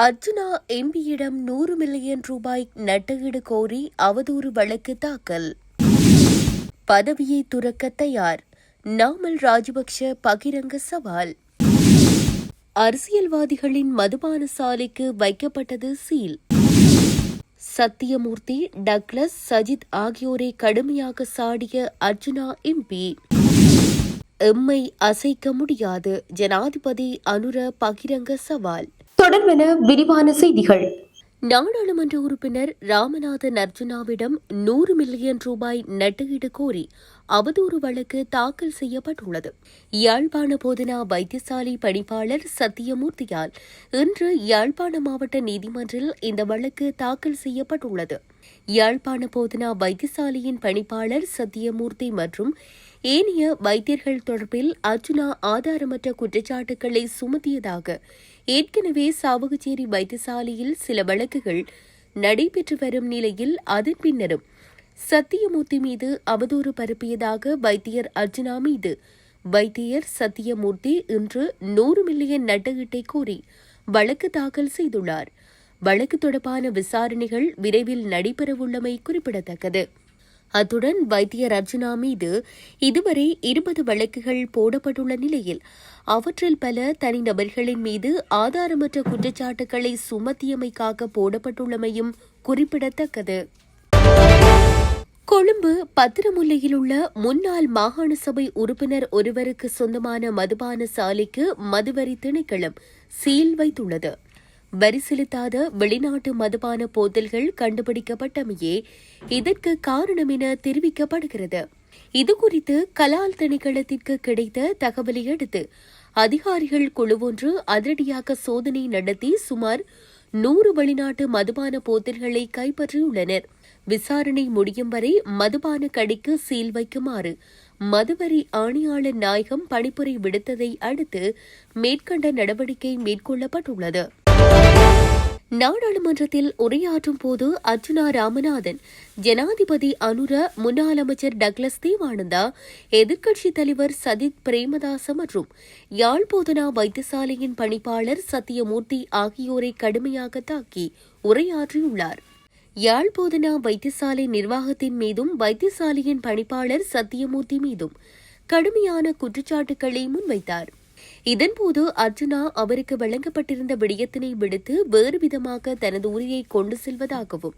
அர்ஜுனா எம்பியிடம் நூறு மில்லியன் ரூபாய் நட்டஈடு கோரி அவதூறு வழக்கு தாக்கல். பதவியை துறக்க தயார். நாமல் ராஜபக்ஷ பகிரங்க சவால். அரசியல்வாதிகளின் மதுபான சாலைக்கு வைக்கப்பட்டது சீல். சத்தியமூர்த்தி டக்ளஸ் சஜித் ஆகியோரை கடுமையாக சாடிய அர்ஜுனா எம்பி. எம்மை அசைக்க முடியாது. ஜனாதிபதி அனுர பகிரங்க சவால். தொடர்பென விரிவான செய்திகள். நாடாளுமன்ற உறுப்பினர் ராமநாதன் அர்ஜுனாவிடம் நூறு மில்லியன் ரூபாய் நட்டுஈடு கோரி அவதூறு வழக்கு தாக்கல் செய்யப்பட்டுள்ளது. யாழ்ப்பாண போதனா வைத்தியசாலை பணிப்பாளர் சத்தியமூர்த்தியால் இன்று யாழ்ப்பாண மாவட்ட நீதிமன்றில் இந்த வழக்கு தாக்கல் செய்யப்பட்டுள்ளது. யாழ்ப்பாண போதனா வைத்தியசாலையின் பணிப்பாளர் சத்தியமூர்த்தி மற்றும் ஏனைய வைத்தியர்கள் தொடர்பில் அர்ஜுனா ஆதாரமற்ற குற்றச்சாட்டுகளை சுமத்தியதாக ஏற்கனவே சாவகச்சேரி வைத்தியசாலையில் சில வழக்குகள் நடைபெற்று வரும் நிலையில் அதன் பின்னரும் சத்தியமூர்த்தி மீது அவதூறு பரப்பியதாக வைத்தியர் அர்ஜுனா மீது. வைத்தியர் சத்தியமூர்த்தி இன்று நூறு மில்லியன் நட்டஈட்டை கோரி வழக்கு தாக்கல் செய்துள்ளார். வழக்கு தொடர்பான விசாரணைகள் விரைவில் நடைபெறவுள்ளமை குறிப்பிடத்தக்கது. அத்துடன் வைத்தியர் அர்ஜுனா மீது இதுவரை இருபது வழக்குகள் போடப்பட்டுள்ள நிலையில் அவற்றில் பல தனிநபர்களின் மீது ஆதாரமற்ற குற்றச்சாட்டுகளை சுமத்தியமைக்காக போடப்பட்டுள்ளமையும் குறிப்பிடத்தக்கது. கொழும்பு பத்திரமுல்லையில் உள்ள முன்னாள் மாகாண சபை உறுப்பினர் ஒருவருக்கு சொந்தமான மதுபான சாலைக்கு மதுவரி திணைக்களம் சீல் வைத்துள்ளது. வரி செலுத்தாத வெளிநாட்டு மதுபான போத்தல்கள் கண்டுபிடிக்கப்பட்டமையே இதற்கு காரணம் என தெரிவிக்கப்படுகிறது இதுகுறித்து கலால் திணைக்களத்திற்கு கிடைத்த தகவலை அடுத்து அதிகாரிகள் குழுவொன்று அதிரடியாக சோதனை நடத்தி சுமார் நூறு வெளிநாட்டு மதுபான போத்தல்களை கைப்பற்றியுள்ளனர். விசாரணை முடியும் வரை மதுபான கடைக்கு சீல் வைக்குமாறு மதுவரி ஆணையாளர் நாயகம் பணிப்புரை விடுத்ததை அடுத்து மேற்கண்ட நடவடிக்கை மேற்கொள்ளப்பட்டுள்ளது. நாடாளுமன்றத்தில் உரையாற்றும் போது அர்ஜுனா ராமநாதன் ஜனாதிபதி அனுர முன்னாள் அமைச்சர் டக்ளஸ் தேவானந்தா எதிர்க்கட்சித் தலைவர் சதித் பிரேமதாச மற்றும் யாழ் போதனா வைத்தியசாலையின் பணிப்பாளர் சத்தியமூர்த்தி ஆகியோரை கடுமையாக தாக்கி உரையாற்றியுள்ளார். யாழ் போதனா வைத்தியசாலை நிர்வாகத்தின் மீதும் வைத்தியசாலையின் பணிப்பாளர் சத்தியமூர்த்தி மீதும் கடுமையான குற்றச்சாட்டுகளை முன்வைத்தார். இதன்போது அர்ஜுனா அவருக்கு வழங்கப்பட்டிருந்த விடயத்தினை விடுத்து வேறு விதமாக தனது உரையை கொண்டு செல்வதாகவும்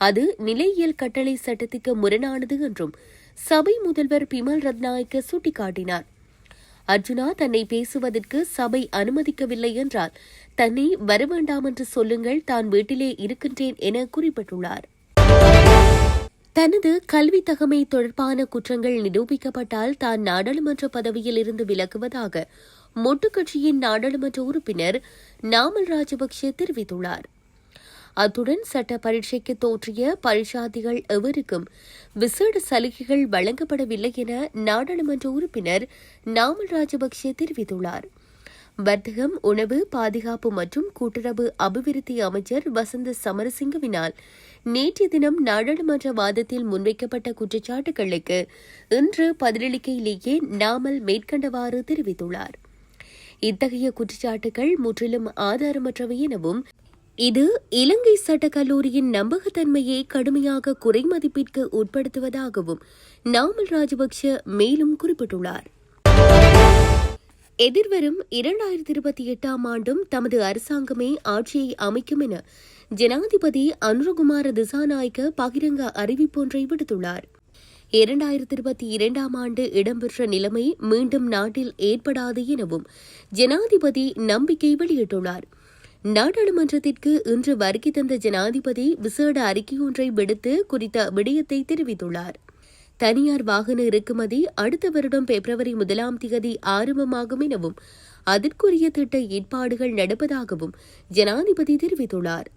அது நிலையியல் கட்டளை சட்டத்துக்கு முரணானது என்றும் சபை முதல்வர் பிமல் ரத்நாயக்க சுட்டிக்காட்டினார். அர்ஜுனா தன்னை பேசுவதற்கு சபை அனுமதிக்கவில்லை என்றால் தன்னை வரவேண்டாம் என்று சொல்லுங்கள் தான் வீட்டிலே இருக்கின்றேன் என குறிப்பிட்டுள்ளார். தனது கல்வி தகமை தொடர்பான குற்றங்கள் நிரூபிக்கப்பட்டால் தான் நாடாளுமன்ற பதவியில் இருந்து விலகுவதாக மொட்டு கட்சியின் நாடாளுமன்ற உறுப்பினர் நாமல் ராஜபக்சே தெரிவித்துள்ளார். அத்துடன் சட்ட பரீட்சைக்கு தோற்றிய பரிசாதிகள் எவருக்கும் விசேட சலுகைகள் வழங்கப்படவில்லை என நாடாளுமன்ற உறுப்பினர் நாமல் ராஜபக்சே தெரிவித்துள்ளார். வர்த்தகம் உணவு பாதுகாப்பு மற்றும் கூட்டுறவு அபிவிருத்தி அமைச்சர் வசந்த சமரசிங்கவினால் நேற்றைய தினம் நாடாளுமன்ற வாதத்தில் முன்வைக்கப்பட்ட குற்றச்சாட்டுகளுக்கு இன்று பதிலளிக்கையிலேயே நாமல் மேற்கண்டவாறு தெரிவித்துள்ளார். இத்தகைய குற்றச்சாட்டுகள் முற்றிலும் ஆதாரமற்றவை எனவும் இது இலங்கை சட்டக் கல்லூரியின் நம்பகத்தன்மையை கடுமையாக குறைமதிப்பிற்கு உட்படுத்துவதாகவும் நாமல் ராஜபக்ஷ மேலும் குறிப்பிட்டுள்ளார். எதிர்வரும் இரண்டாயிரத்தி இருபத்தி எட்டாம் ஆண்டும் தமது அரசாங்கமே ஆட்சியை அமைக்கும் என ஜனாதிபதி அனுரகுமார திசாநாயக்க பகிரங்க அறிவிப்பொன்றை விடுத்துள்ளார். இரண்டாயிரத்தி இருபத்தி இரண்டாம் ஆண்டு இடம்பெற்ற நிலைமை மீண்டும் நாட்டில் ஏற்படாது எனவும் ஜனாதிபதி நம்பிக்கை வெளியிட்டுள்ளார். நாடாளுமன்றத்திற்கு இன்று வருகை தந்த ஜனாதிபதி விசேட அறிக்கையொன்றை விடுத்து குறித்த விடயத்தை தெரிவித்துள்ளார். தனியார் வாகன இறக்குமதி அடுத்த வருடம் பிப்ரவரி முதலாம் தேதி ஆரம்பமாகும் எனவும் அதற்குரிய திட்ட ஏற்பாடுகள் நடப்பதாகவும் ஜனாதிபதி தெரிவித்துள்ளார்.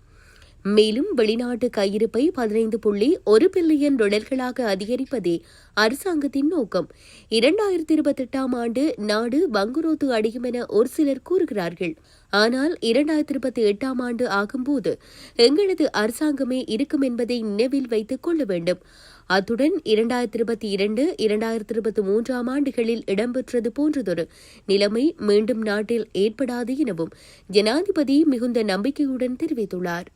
மேலும் வெளிநாட்டு கையிருப்பை பதினைந்து புள்ளி ஒரு பில்லியன் டொலர்களாக அதிகரிப்பதே அரசாங்கத்தின் நோக்கம். இரண்டாயிரத்தி இருபத்தி எட்டாம் ஆண்டு நாடு பங்குரோத்து அடையும் என ஒரு சிலர் கூறுகிறார்கள். ஆனால் இரண்டாயிரத்தி இருபத்தி எட்டாம் ஆண்டு ஆகும்போது எங்களது அரசாங்கமே இருக்கும் என்பதை நினைவில் வைத்துக் கொள்ள வேண்டும். அத்துடன் இரண்டாயிரத்தி இருபத்தி இரண்டு இரண்டாயிரத்தி இருபத்தி மூன்றாம் ஆண்டுகளில் இடம்பெற்றது போன்றதொரு நிலைமை மீண்டும் நாட்டில் ஏற்படாது எனவும் ஜனாதிபதி மிகுந்த நம்பிக்கையுடன் தெரிவித்துள்ளார்.